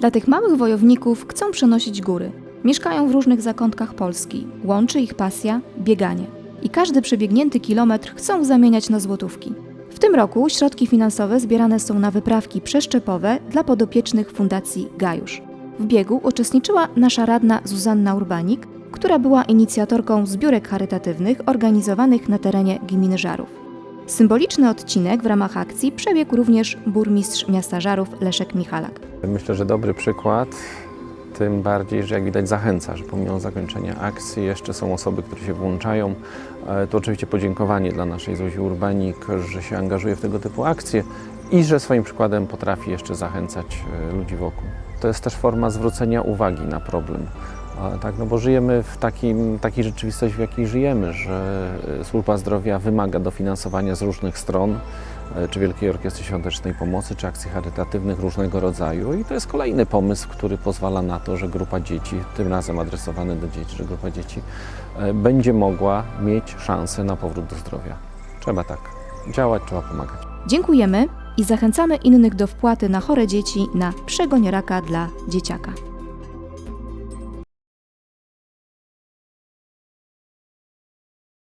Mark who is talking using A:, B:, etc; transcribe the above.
A: Dla tych małych wojowników chcą przenosić góry. Mieszkają w różnych zakątkach Polski. Łączy ich pasja bieganie. I każdy przebiegnięty kilometr chcą zamieniać na złotówki. W tym roku środki finansowe zbierane są na wyprawki przeszczepowe dla podopiecznych Fundacji Gajusz. W biegu uczestniczyła nasza radna Zuzanna Urbanik, która była inicjatorką zbiórek charytatywnych organizowanych na terenie gminy Żarów. Symboliczny odcinek w ramach akcji przebiegł również burmistrz miasta Żarów Leszek Michalak.
B: Myślę, że dobry przykład, tym bardziej, że jak widać zachęca, że pomimo zakończenia akcji jeszcze są osoby, które się włączają. E, To oczywiście podziękowanie dla naszej Zuzi Urbanik, że się angażuje w tego typu akcje i że swoim przykładem potrafi jeszcze zachęcać e, ludzi wokół. To jest też forma zwrócenia uwagi na problem. Tak, no bo żyjemy w takim, takiej rzeczywistości, w jakiej żyjemy, że e, służba zdrowia wymaga dofinansowania z różnych stron, e, czy Wielkiej Orkiestry Świątecznej Pomocy, czy akcji charytatywnych różnego rodzaju. I to jest kolejny pomysł, który pozwala na to, że grupa dzieci, tym razem adresowany do dzieci, że grupa dzieci e, będzie mogła mieć szansę na powrót do zdrowia. Trzeba tak działać, trzeba pomagać.
A: Dziękujemy i zachęcamy innych do wpłaty na chore dzieci na przegoń raka dla dzieciaka.